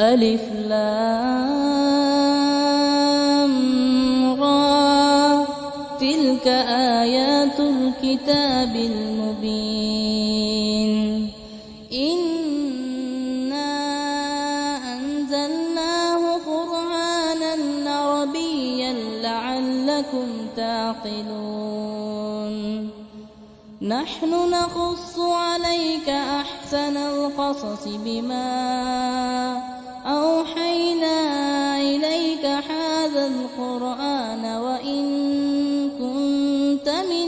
ألف لام را. تلك آيات الكتاب المبين. إنا أنزلناه قرآنا عربيا لعلكم تعقلون. نحن نقص عليك أحسن القصص بما أوحينا إليك هذا القرآن وإن كنت من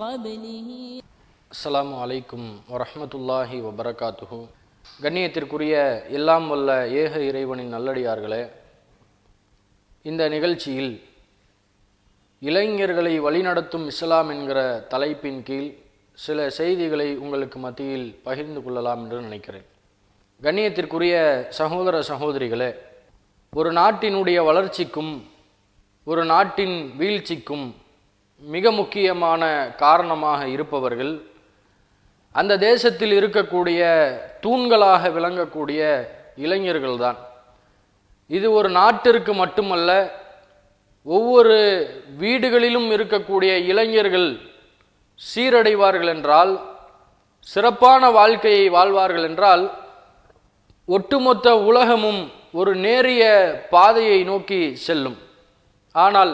قبله அஸ்ஸலாமு அலைக்கும் வரஹ்மத்துல்லாஹி வபரகாத்துஹு கண்ணியத்திற்குரிய எல்லாம் வல்ல ஏக இறைவனின் நல்லடியார்களே இந்த நிகழ்ச்சியில் இளைஞர்களை வழிநடத்தும் இஸ்லாம் என்கிற தலைப்பின் கீழ் சில செய்திகளை உங்களுக்கு மத்தியில் பகிர்ந்து கொள்ளலாம் என்று நினைக்கிறேன் கண்ணியத்திற்குரிய சகோதர சகோதரிகளே ஒரு நாட்டினுடைய வளர்ச்சிக்கும் ஒரு நாட்டின் வீழ்ச்சிக்கும் மிக முக்கியமான காரணமாக இருப்பவர்கள் அந்த தேசத்தில் இருக்கக்கூடிய தூண்களாக விளங்கக்கூடிய இளைஞர்கள்தான். இது ஒரு நாட்டிற்கு மட்டுமல்ல ஒவ்வொரு வீடுகளிலும் இருக்கக்கூடிய இளைஞர்கள் சீரடைவார்கள் என்றால் சிறப்பான வாழ்க்கையை வாழ்வார்கள் என்றால் ஒட்டுமொத்த உலகமும் ஒரு நேரிய பாதையை நோக்கி செல்லும். ஆனால்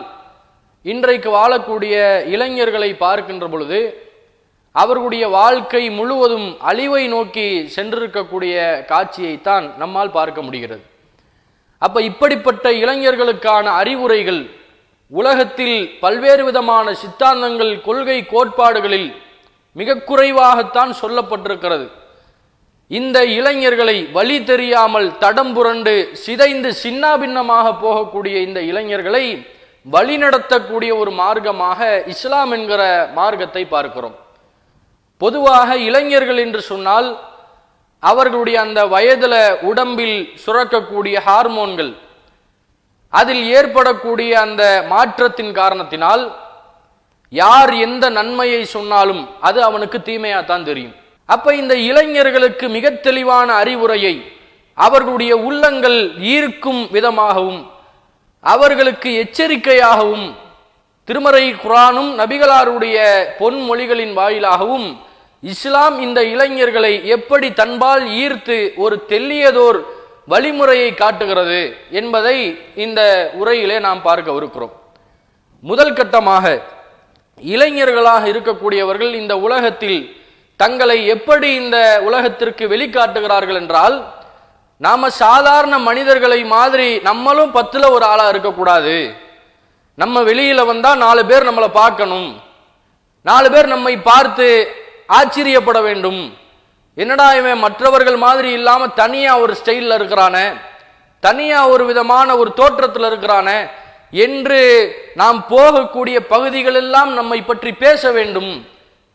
இன்றைக்கு வாழக்கூடிய இளைஞர்களை பார்க்கின்ற பொழுது அவர்களுடைய வாழ்க்கை முழுவதும் அழிவை நோக்கி சென்றிருக்கக்கூடிய காட்சியைத்தான் நம்மால் பார்க்க முடிகிறது. அப்போ இப்படிப்பட்ட இளைஞர்களுக்கான அறிவுரைகள் உலகத்தில் பல்வேறு விதமான சித்தாந்தங்கள் கொள்கை கோட்பாடுகளில் மிக குறைவாகத்தான் சொல்லப்பட்டிருக்கிறது. இந்த இளைஞர்களை வழி தெரியாமல் தடம் புரண்டு சிதைந்து சின்னாபின்னமாக போகக்கூடிய இந்த இளைஞர்களை வழிநடத்தக்கூடிய ஒரு மார்க்கமாக இஸ்லாம் என்கிற மார்க்கத்தை பார்க்கிறோம். பொதுவாக இளைஞர்கள் என்று சொன்னால் அவர்களுடைய அந்த வயதில் உடம்பில் சுரக்கக்கூடிய ஹார்மோன்கள் அதில் ஏற்படக்கூடிய அந்த மாற்றத்தின் காரணத்தினால் யார் எந்த நன்மையை சொன்னாலும் அது அவனுக்கு தீமையாக தான் தெரியும். அப்ப இந்த இளைஞர்களுக்கு மிக தெளிவான அறிவுரையை அவர்களுடைய உள்ளங்கள் ஈர்க்கும் விதமாகவும் அவர்களுக்கு எச்சரிக்கையாகவும் திருமறை குரானும் நபிகளாருடைய பொன்மொழிகளின் வாயிலாகவும் இஸ்லாம் இந்த இளைஞர்களை எப்படி தன்பால் ஈர்த்து ஒரு தெல்லியதோர் வழிமுறையை காட்டுகிறது என்பதை இந்த உரையிலே நாம் பார்க்க இருக்கிறோம். முதல் கட்டமாக இளைஞர்களாக இருக்கக்கூடியவர்கள் இந்த உலகத்தில் தங்களை எப்படி இந்த உலகத்திற்கு வெளிக்காட்டுகிறார்கள் என்றால் நாம சாதாரண மனிதர்களை மாதிரி நம்மளும் பத்துல ஒரு ஆளா இருக்கக்கூடாது. நம்ம வெளியில வந்தா நாலு பேர் நம்மளை பார்க்கணும். நாலு பேர் நம்மை பார்த்து ஆச்சரியப்பட வேண்டும். என்னடா இவன் மற்றவர்கள் மாதிரி இல்லாம தனியா ஒரு ஸ்டைல்ல இருக்கிறானே தனியா ஒரு விதமான ஒரு தோற்றத்தில் இருக்கிறானே என்று நாம் போகக்கூடிய பகுதிகள் எல்லாம் நம்மை பற்றி பேச வேண்டும்.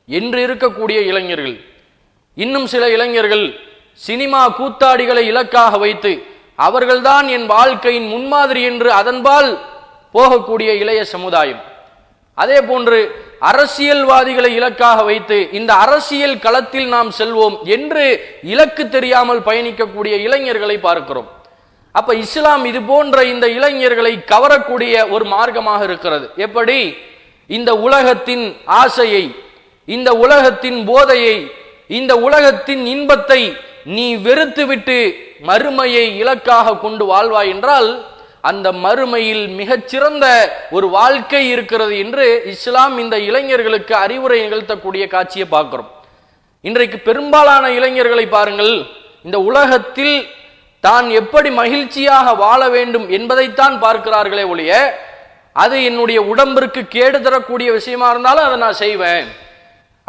என்று இருக்கக்கூடிய இளைஞர்கள். இன்னும் சில இளைஞர்கள் சினிமா கூத்தாடிகளை இலக்காக வைத்து அவர்கள்தான் என் வாழ்க்கையின் முன்மாதிரி என்று அதன்பால் போகக்கூடிய இளைய சமுதாயம். அதே போன்று அரசியல்வாதிகளை இலக்காக வைத்து இந்த அரசியல் களத்தில் நாம் செல்வோம் என்று இலக்கு தெரியாமல் பயணிக்கக்கூடிய இளைஞர்களை பார்க்கிறோம். அப்ப இஸ்லாம் இது போன்ற இந்த இளைஞர்களை கவரக்கூடிய ஒரு மார்க்கமாக இருக்கிறது. எப்படி? இந்த உலகத்தின் ஆசையை இந்த உலகத்தின் போதையை இந்த உலகத்தின் இன்பத்தை நீ வெறுத்துவிட்டு மறுமையை இலக்காக கொண்டு வாழ்வாய் என்றால் அந்த மறுமையில் மிகச்சிறந்த ஒரு வாழ்க்கை இருக்கிறது என்று இஸ்லாம் இந்த இளைஞர்களுக்கு அறிவுரை நிகழ்த்தக்கூடிய காட்சியை பார்க்கிறோம். இன்றைக்கு பெரும்பாலான இளைஞர்களை பாருங்கள் இந்த உலகத்தில் தான் எப்படி மகிழ்ச்சியாக வாழ வேண்டும் என்பதைத்தான் பார்க்கிறார்களே ஒழிய அது என்னுடைய உடம்பிற்கு கேடு தரக்கூடிய விஷயமா இருந்தாலும் அதை நான் செய்வேன்.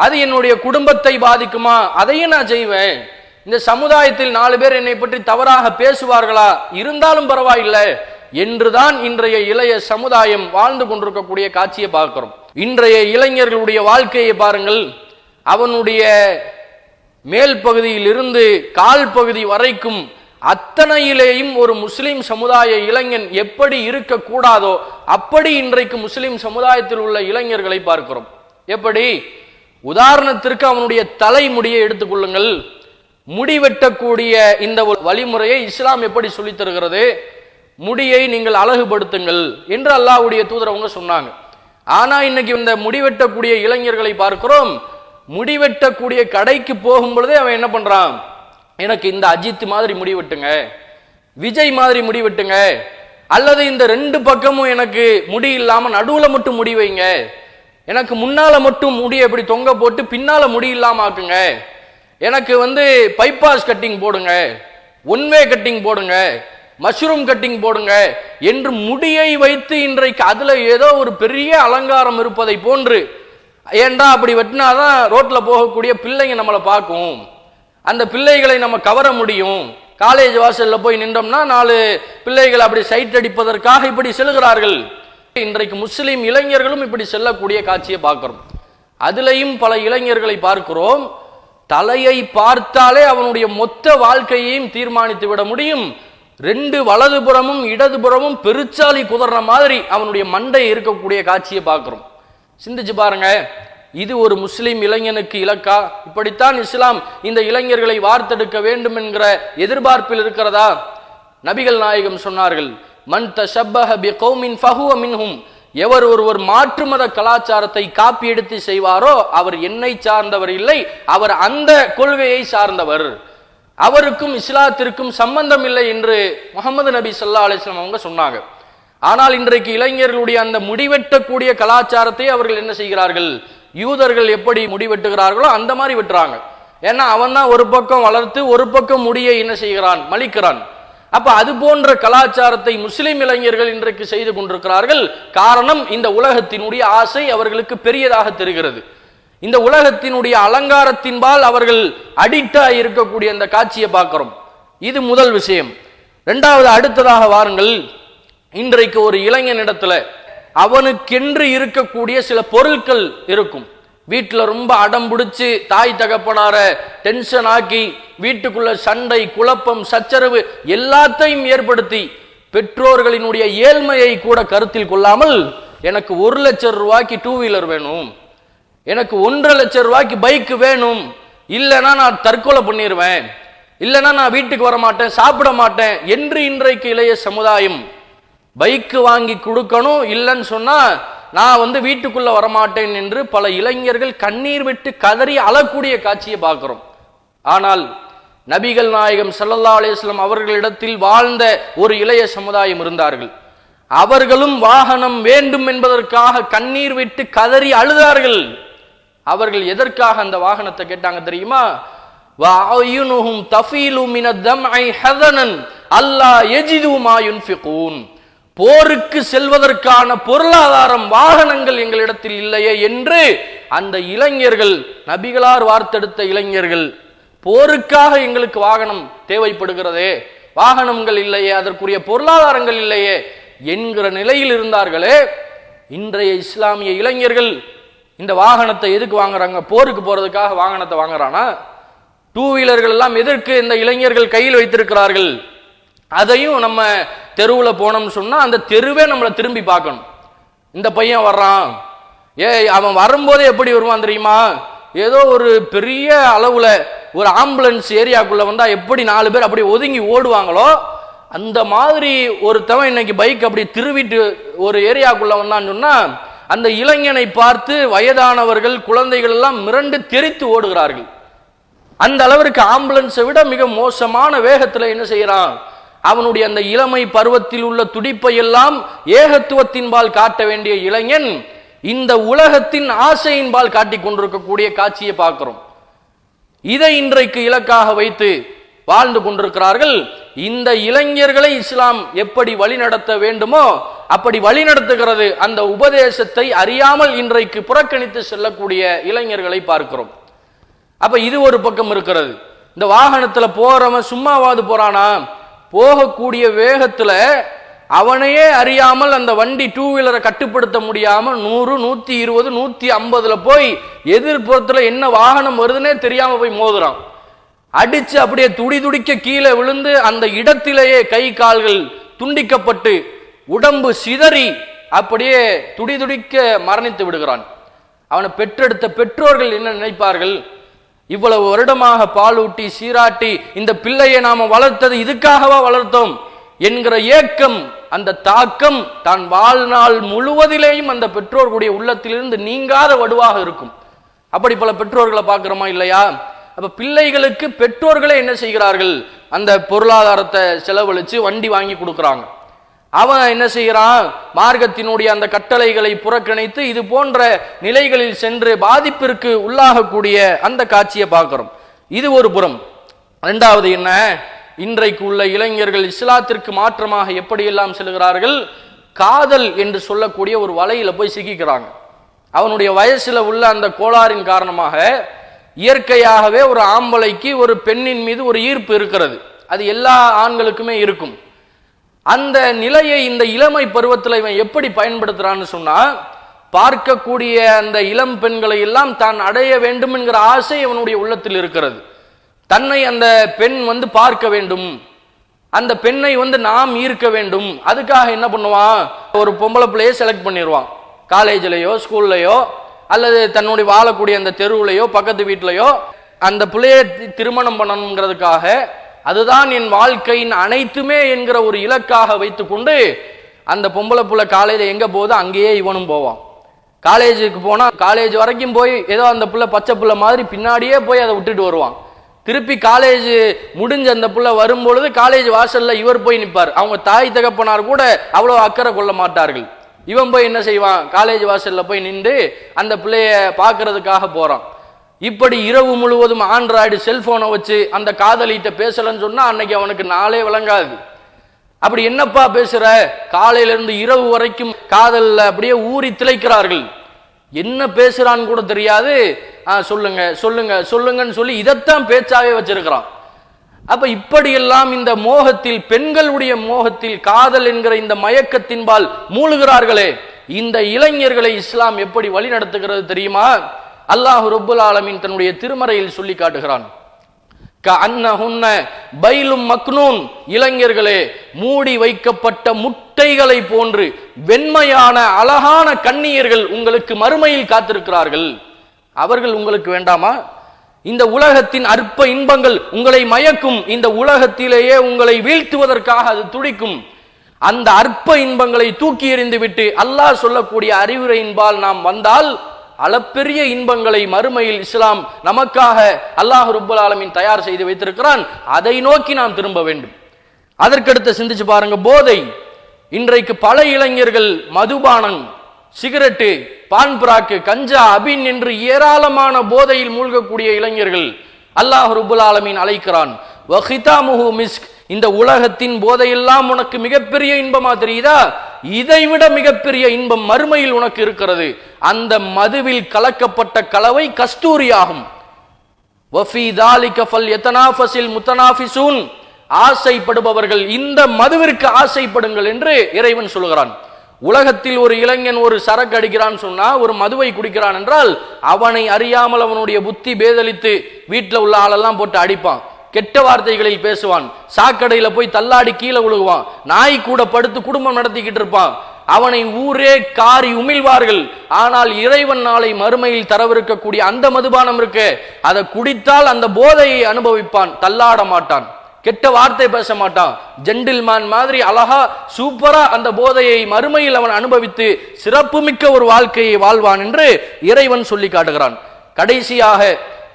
அது என்னுடைய குடும்பத்தை பாதிக்குமா? அதையும் நான் செய்வேன். இந்த சமுதாயத்தில் நாலு பேர் என்னை பற்றி தவறாக பேசுவார்களா? இருந்தாலும் பரவாயில்லை. என்றுதான் இன்றைய இளைய சமுதாயம் வாழ்ந்து கொண்டிருக்கக்கூடிய காட்சியை பார்க்கிறோம். இன்றைய இளைஞர்களுடைய வாழ்க்கையை பாருங்கள். அவனுடைய மேல் பகுதியில் இருந்து கால் பகுதி வரைக்கும் அத்தனையிலேயும் ஒரு முஸ்லிம் சமுதாய இளைஞன் எப்படி இருக்கக்கூடாதோ அப்படி இன்றைக்கு முஸ்லிம் சமுதாயத்தில் உள்ள இளைஞர்களை பார்க்கிறோம். எப்படி? உதாரணத்திற்கு அவனுடைய தலைமுடியை எடுத்துக்கொள்ளுங்கள் முடிவெட்டக்கூடிய இந்த வழிமுறையை இஸ்லாம் எப்படி சொல்லித் தருகிறது? முடியை நீங்கள் அழகுபடுத்துங்கள் என்று அல்லாவுடைய தூதரவங்க சொன்னாங்க. ஆனா இன்னைக்கு இந்த முடிவெட்டக்கூடிய இளைஞர்களை பார்க்கிறோம். முடிவெட்டக்கூடிய கடைக்கு போகும் பொழுதே அவன் என்ன பண்றான்? எனக்கு இந்த அஜித் மாதிரி முடிவெட்டுங்க விஜய் மாதிரி முடிவெட்டுங்க அல்லது இந்த ரெண்டு பக்கமும் எனக்கு முடி இல்லாம நடுவுல மட்டும் முடி வைங்க எனக்கு முன்னால மட்டும் முடியை எப்படி தொங்க போட்டு பின்னால முடி இல்லாம ஆக்குங்க. எனக்கு வந்து பைபாஸ் கட்டிங் போடுங்க. ஒன்வே கட்டிங் போடுங்க. மஷ்ரூம் கட்டிங் போடுங்க. என்று முடியை வைத்து இன்றைக்கு அதுல ஏதோ ஒரு பெரிய அலங்காரம் இருப்பதை போன்று. ஏன்டா அப்படி வெட்டினாதான் ரோட்ல போகக்கூடிய பிள்ளைங்க நம்மளை பார்க்கும். அந்த பிள்ளைகளை நம்ம கவர முடியும். காலேஜ் வாசல்ல போய் நின்றோம்னா நாலு பிள்ளைகள் அப்படி சைட் அடிப்பதற்காக இப்படி செல்கிறார்கள். இன்றைக்கு முஸ்லீம் இளைஞர்களும் இப்படி செல்லக்கூடிய காட்சியை பார்க்கிறோம். அதுலேயும் பல இளைஞர்களை பார்க்கிறோம். தலையை பார்த்தாலே அவனுடைய மொத்த வாழ்க்கையையும் தீர்மானித்து விட முடியும். ரெண்டு வலதுபுறமும் இடதுபுறமும் பெருச்சாலி குதற மாதிரி அவனுடைய மண்டை இருக்கக்கூடிய காட்சியை பார்க்கிறோம். சிந்திச்சு பாருங்க. இது ஒரு முஸ்லீம் இளைஞனுக்கு இலக்கா? இப்படித்தான் இஸ்லாம் இந்த இளைஞர்களை வார்த்தெடுக்க வேண்டும் என்கிற எதிர்பார்ப்பில் இருக்கிறதா? நபிகள் நாயகம் சொன்னார்கள் மன் தஷப்பஹ கௌமின் ஃபஹுவ மின்ஹும். எவர் ஒருவர் மாற்று மத கலாச்சாரத்தை காப்பி எடுத்து செய்வாரோ அவர் என்னை சார்ந்தவர் இல்லை அவர் அந்த கொள்கையை சார்ந்தவர். அவருக்கும் இஸ்லாத்திற்கும் சம்பந்தம் இல்லை என்று முகமது நபி சொல்லா அலிஸ்லாம் அவங்க சொன்னாங்க. ஆனால் இன்றைக்கு இளைஞர்களுடைய அந்த முடிவெட்டக்கூடிய கலாச்சாரத்தை அவர்கள் என்ன செய்கிறார்கள்? யூதர்கள் எப்படி முடிவெட்டுகிறார்களோ அந்த மாதிரி வெட்டுறாங்க. ஏன்னா அவன் தான் ஒரு பக்கம் வளர்த்து ஒரு பக்கம் முடியை என்ன செய்கிறான்? மலிக்கிறான். அப்ப அது போன்ற கலாச்சாரத்தை முஸ்லிம் இளைஞர்கள் இன்றைக்கு செய்து கொண்டிருக்கிறார்கள். காரணம் இந்த உலகத்தினுடைய ஆசை அவர்களுக்கு பெரியதாக தெரிகிறது. இந்த உலகத்தினுடைய அலங்காரத்தின்பால் அவர்கள் அடிக்டா இருக்கக்கூடிய அந்த காட்சியை பார்க்கிறோம். இது முதல் விஷயம். ரெண்டாவது அடுத்ததாக வாருங்கள். இன்றைக்கு ஒரு இளைஞனிடத்துல அவனுக்கென்று இருக்கக்கூடிய சில பொருட்கள் இருக்கும். வீட்டில் ரொம்ப அடம்பிடிச்சு தாய் தகப்பனார டென்ஷன் ஆக்கி வீட்டுக்குள்ள சண்டை குழப்பம் சச்சரவு எல்லாத்தையும் ஏற்படுத்தி பெற்றோர்களினுடைய ஏழ்மையை கூட கருத்தில் கொள்ளாமல் எனக்கு ஒரு லட்சம் ரூபாய்க்கு டூ வீலர் வேணும் எனக்கு ஒன்றரை லட்சம் ரூபாய்க்கு பைக்கு வேணும் இல்லைன்னா நான் தற்கொலை பண்ணிடுவேன் இல்லைன்னா நான் வீட்டுக்கு வர மாட்டேன் சாப்பிட மாட்டேன் என்று இன்றைக்கு இளைய சமுதாயம் பைக்கு வாங்கி கொடுக்கணும் இல்லைன்னு சொன்னால் நான் வந்து வீட்டுக்குள்ள வரமாட்டேன் என்று பல இளைஞர்கள் கண்ணீர் விட்டு கதறி அழக்கூடிய காட்சியை பார்க்கிறோம். ஆனால் நபிகள் நாயகம் சல்லல்லா அலைஹி அவர்களிடத்தில் வாழ்ந்த ஒரு இளைய சமுதாயம் இருந்தார்கள். அவர்களும் வாகனம் வேண்டும் என்பதற்காக கண்ணீர் விட்டு கதறி அழுதார்கள். அவர்கள் எதற்காக அந்த வாகனத்தை கேட்டாங்க தெரியுமா? வஅயுனுஹும் தஃபீலு மாயுன் ஃபிகூன் போருக்கு செல்வதற்கான பொருளாதாரம் வாகனங்கள் எங்களிடத்தில் இல்லையே என்று அந்த இளைஞர்கள் நபிகளார் வார்த்தெடுத்த இளைஞர்கள் போருக்காக எங்களுக்கு வாகனம் தேவைப்படுகிறதே வாகனங்கள் இல்லையே அதற்குரிய பொருளாதாரங்கள் இல்லையே என்கிற நிலையில் இருந்தார்களே இன்றைய இஸ்லாமிய இளைஞர்கள் இந்த வாகனத்தை எதுக்கு வாங்குறாங்க? போருக்கு போறதுக்காக வாகனத்தை வாங்குறானா? டூ வீலர்கள் எல்லாம் எதற்கு இந்த இளைஞர்கள் கையில் வைத்திருக்கிறார்கள்? அதையும் நம்ம தெருவில் போனோம்னு சொன்னால் அந்த தெருவே நம்மளை திரும்பி பார்க்கணும். இந்த பையன் வர்றான். ஏ அவன் வரும்போதே எப்படி வருவான் தெரியுமா? ஏதோ ஒரு பெரிய அளவில் ஒரு ஆம்புலன்ஸ் ஏரியாக்குள்ளே வந்தால் எப்படி நாலு பேர் அப்படி ஒதுங்கி ஓடுவாங்களோ அந்த மாதிரி ஒருத்தவன் இன்னைக்கு பைக் அப்படி திருவிட்டு ஒரு ஏரியாக்குள்ளே வந்தான்னு சொன்னால் அந்த இளைஞனை பார்த்து வயதானவர்கள் குழந்தைகள் எல்லாம் மிரண்டு தெரித்து ஓடுகிறார்கள். அந்த அளவிற்கு ஆம்புலன்ஸை விட மிக மோசமான வேகத்தில் என்ன செய்கிறான் அவனுடைய அந்த இளமை பருவத்தில் உள்ள துடிப்பை எல்லாம் ஏகத்துவத்தின்பால் காட்ட வேண்டிய இளைஞன் இந்த உலகத்தின் ஆசையின்பால் காட்டிக் கொண்டிருக்கக்கூடிய காட்சியை பார்க்கிறோம். இதை இன்றைக்கு இலக்காக வைத்து வாழ்ந்து கொண்டிருக்கிறார்கள். இந்த இளைஞர்களை இஸ்லாம் எப்படி வழிநடத்த வேண்டுமோ அப்படி வழிநடத்துகிறது அந்த உபதேசத்தை அறியாமல் இன்றைக்கு புறக்கணித்து செல்லக்கூடிய இளைஞர்களை பார்க்கிறோம். அப்ப இது ஒரு பக்கம் இருக்கிறது. இந்த வாகனத்துல போறவன் சும்மாவாது போறானா? போகக்கூடிய வேகத்தில் அவனையே அறியாமல் அந்த வண்டி டூ வீலரை கட்டுப்படுத்த முடியாமல் நூறு நூற்றி இருபது நூற்றி ஐம்பதில் போய் எதிர்ப்புறத்துல என்ன வாகனம் வருதுன்னே தெரியாமல் போய் மோதுறான். அடித்து அப்படியே துடி துடிக்க கீழே விழுந்து அந்த இடத்திலேயே கை கால்கள் துண்டிக்கப்பட்டு உடம்பு சிதறி அப்படியே துடி துடிக்க மரணித்து விடுகிறான். அவனை பெற்றெடுத்த பெற்றோர்கள் என்ன நினைப்பார்கள்? இவ்வளவு வருடமாக பாலூட்டி சீராட்டி இந்த பிள்ளையை நாம வளர்த்தது இதுக்காகவா வளர்த்தோம் என்கிற ஏக்கம் அந்த தாக்கம் தான் வாழ்நாள் முழுவதிலேயும் அந்த பெற்றோர்களுடைய உள்ளத்திலிருந்து நீங்காத வடுவாக இருக்கும். அப்படி பல பெற்றோர்களை பார்க்குறோமா இல்லையா? அப்போ பிள்ளைகளுக்கு பெற்றோர்களே என்ன செய்கிறார்கள்? அந்த பொருளாதாரத்தை செலவழித்து வண்டி வாங்கி கொடுக்குறாங்க. அவன் என்ன செய்கிறான்? மார்க்கத்தினுடைய அந்த கட்டளைகளை புறக்கணித்து இது போன்ற நிலைகளில் சென்று பாதிப்பிற்கு உள்ளாகக்கூடிய அந்த காட்சியை பார்க்கிறோம். இது ஒரு புறம். ரெண்டாவது என்ன? இன்றைக்கு உள்ள இளைஞர்கள் இஸ்லாத்திற்கு மாற்றமாக எப்படியெல்லாம் செல்கிறார்கள்? காதல் என்று சொல்லக்கூடிய ஒரு வலையில போய் சிக்கிக்கிறாங்க. அவனுடைய வயசுல உள்ள அந்த கோளாறின் காரணமாக இயற்கையாகவே ஒரு ஆம்பளைக்கு ஒரு பெண்ணின் மீது ஒரு ஈர்ப்பு இருக்கிறது. அது எல்லா ஆண்களுக்குமே இருக்கும். அந்த நிலையை இந்த இளமை பருவத்தில் இவன் எப்படி பயன்படுத்துறான்னு சொன்னா பார்க்கக்கூடிய அந்த இளம் பெண்களை எல்லாம் தான் அடைய வேண்டும் என்கிற ஆசை இவனுடைய உள்ளத்தில் இருக்கிறது. தன்னை அந்த பெண் வந்து பார்க்க வேண்டும். அந்த பெண்ணை வந்து நாம் ஈர்க்க வேண்டும். அதுக்காக என்ன பண்ணுவான்? ஒரு பொம்பளை பிள்ளையை செலக்ட் பண்ணிடுவான் காலேஜ்லயோ ஸ்கூல்லையோ அல்லது தன்னுடைய வாழக்கூடிய அந்த தெருவுலையோ பக்கத்து வீட்லையோ அந்த பிள்ளையை திருமணம் பண்ணணுங்கிறதுக்காக அதுதான் என் வாழ்க்கையின் அனைத்துமே என்கிற ஒரு இலக்காக வைத்துக்கொண்டு அந்த பொம்பளை புள்ள காலையில எங்க போகுதோ அங்கேயே இவனும் போவான். காலேஜுக்கு போனா காலேஜ் வரைக்கும் போய் ஏதோ அந்த புள்ள பச்சை புள்ள மாதிரி பின்னாடியே போய் அதை விட்டுட்டு வருவான். திருப்பி காலேஜ் முடிஞ்ச அந்த புள்ள வரும்பொழுது காலேஜ் வாசல்ல இவர் போய் நிற்பார் அவங்க தாய் தகப்பனார் கூட அவ்வளோ அக்கறை கொள்ள மாட்டார்கள். இவன் போய் என்ன செய்வான்? காலேஜ் வாசல்ல போய் நின்று அந்த பிள்ளைய பார்க்கறதுக்காக போறான். இப்படி இரவு முழுவதும் ஆண்ட்ராய்டு செல்போனை வச்சு அந்த காதலிகிட்ட பேசலன்னு சொன்னா அன்னைக்கு அவனுக்கு நாளே விளங்காது. அப்படி என்னப்பா பேசுற? காலையில இருந்து இரவு வரைக்கும் காதல்ல அப்படியே ஊறி திளைக்கிறார்கள். என்ன பேசுறான்னு கூட தெரியாது. ஆ சொல்லுங்க சொல்லுங்க சொல்லுங்கன்னு சொல்லி இதைத்தான் பேச்சாவே வச்சிருக்கிறான். அப்ப இப்படியெல்லாம் இந்த மோகத்தில் பெண்களுடைய மோகத்தில் காதல் என்கிற இந்த மயக்கத்தின்பால் மூழ்கிறார்களே இந்த இளைஞர்களை இஸ்லாம் எப்படி வழி நடத்துகிறது தெரியுமா? அல்லாஹ் ரப்புல் ஆலமின் தன்னுடைய திருமறையில் சொல்லி காட்டுகிறான். பைலும் மக்னூன். இளைஞர்களே மூடி வைக்கப்பட்ட முட்டைகளை போன்று வெண்மையான அழகான கண்ணியர்கள் உங்களுக்கு மறுமையில் காத்திருக்கிறார்கள். அவர்கள் உங்களுக்கு வேண்டாமா? இந்த உலகத்தின் அற்ப இன்பங்கள் உங்களை மயக்கும். இந்த உலகத்திலேயே உங்களை வீழ்த்துவதற்காக அது துடிக்கும். அந்த அற்ப இன்பங்களை தூக்கி எறிந்து விட்டு அல்லாஹ் சொல்லக்கூடிய அறிவுரையின்பால் நாம் வந்தால் அளப்பெரிய இன்பங்களை மறுமையில் இஸ்லாம் நமக்காக அல்லாஹ் ருபுல் ஆலமீன் தயார் செய்து வைத்திருக்கிறான். அதை நோக்கி நாம் திரும்ப வேண்டும். அதற்கடுத்து சிந்திச்சு பாருங்க போதை. இன்றைக்கு பல இளைஞர்கள் மதுபானம் சிகரெட்டு பான் பிராக்கு கஞ்சா அபின் என்று ஏராளமான போதையில் மூழ்கக்கூடிய இளைஞர்கள் அல்லாஹ் ருபுல் ஆலமீன் அழைக்கிறான். வஹிதாமுஹு மிஸ்க். இந்த உலகத்தின் போதையெல்லாம் உனக்கு மிகப்பெரிய இன்பமா தெரியுதா? இதைவிட மிகப்பெரிய இன்பம் மறுமையில் உனக்கு இருக்கிறது. அந்த மதுவில் கலக்கப்பட்ட கலவை கஸ்தூரியாகும். முத்தனாஃபிசூன். ஆசைப்படுபவர்கள் இந்த மதுவிற்கு ஆசைப்படுங்கள் என்று இறைவன் சொல்கிறான். உலகத்தில் ஒரு இளைஞன் ஒரு சரக்கு அடிக்கிறான் சொன்னா ஒரு மதுவை குடிக்கிறான் என்றால் அவனை அறியாமல் அவனுடைய புத்தி பேதலித்து வீட்டில் உள்ள ஆளெல்லாம் போட்டு அடிப்பான். கெட்ட வார்த்தைகளில் பேசுவான். சாக்கடையில போய் தள்ளாடி கீழே விழுகுவான். நாய் கூட படுத்து குடும்பம் நடத்திக்கிட்டு இருப்பான். அவனை ஊரே காரி உமிழ்வார்கள். ஆனால் இறைவன் நாளை மறுமையில் தரவிருக்கக்கூடிய அந்த மதுபானம் இருக்கு. அதை குடித்தால் அந்த போதையை அனுபவிப்பான். தள்ளாட மாட்டான். கெட்ட வார்த்தை பேச மாட்டான். ஜென்டில்மேன் மாதிரி அழகா சூப்பரா அந்த போதையை மறுமையில் அவன் அனுபவித்து சிறப்புமிக்க ஒரு வாழ்க்கையை வாழ்வான் என்று இறைவன் சொல்லி காட்டுகிறான். கடைசியாக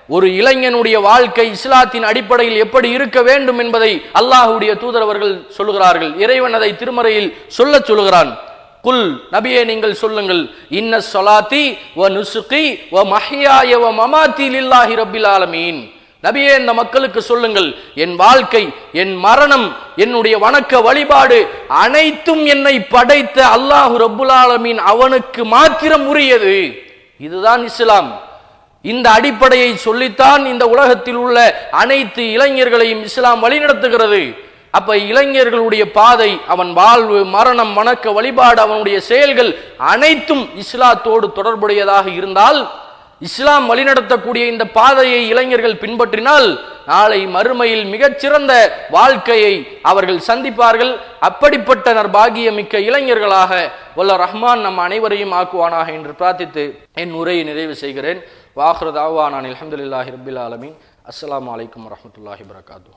ஒரு இளைஞனுடைய வாழ்க்கை இஸ்லாத்தின் அடிப்படையில் எப்படி இருக்க வேண்டும் என்பதை அல்லாஹுடைய தூதரவர்கள் சொல்லுகிறார்கள். இறைவன் அதை திருமறையில் சொல்லச் சொல்லுகிறான். குல் நபியே நீங்கள் சொல்லுங்கள். இன்ன சொலாத்தி வ நுசுகி வ மஹியாய வ மமாத்தி லில்லாஹி ரப்பில் ஆலமீன். நபியே இந்த மக்களுக்கு சொல்லுங்கள். என் வாழ்க்கை என் மரணம் என்னுடைய வணக்க வழிபாடு அனைத்தும் என்னை படைத்த அல்லாஹு ரப்புல் ஆலமீன் அவனுக்கு மாத்திரம் உரியது. இதுதான் இஸ்லாம். இந்த அடிப்படையை சொல்லித்தான் இந்த உலகத்தில் உள்ள அனைத்து இளைஞர்களையும் இஸ்லாம் வழிநடத்துகிறது. அப்ப இளைஞர்களுடைய பாதை அவன் வாழ்வு மரணம் வணக்க வழிபாடு அவனுடைய செயல்கள் அனைத்தும் இஸ்லாத்தோடு தொடர்புடையதாக இருந்தால் இஸ்லாம் வழிநடத்தக்கூடிய இந்த பாதையை இளைஞர்கள் பின்பற்றினால் நாளை மறுமையில் மிகச்சிறந்த வாழ்க்கையை அவர்கள் சந்திப்பார்கள். அப்படிப்பட்ட நற்பாகியமிக்க இளைஞர்களாக வல்ல ரஹ்மான் நம் அனைவரையும் ஆக்குவானாக என்று பிரார்த்தித்து என் உரையை நிறைவு செய்கிறேன். வாஹ்ரதாவா நான் அலமதுல்லாஹி ரபில் ஆலமின். அஸ்லாம் வலைக்கம் வரமத்துல்லாஹி வரகாத்து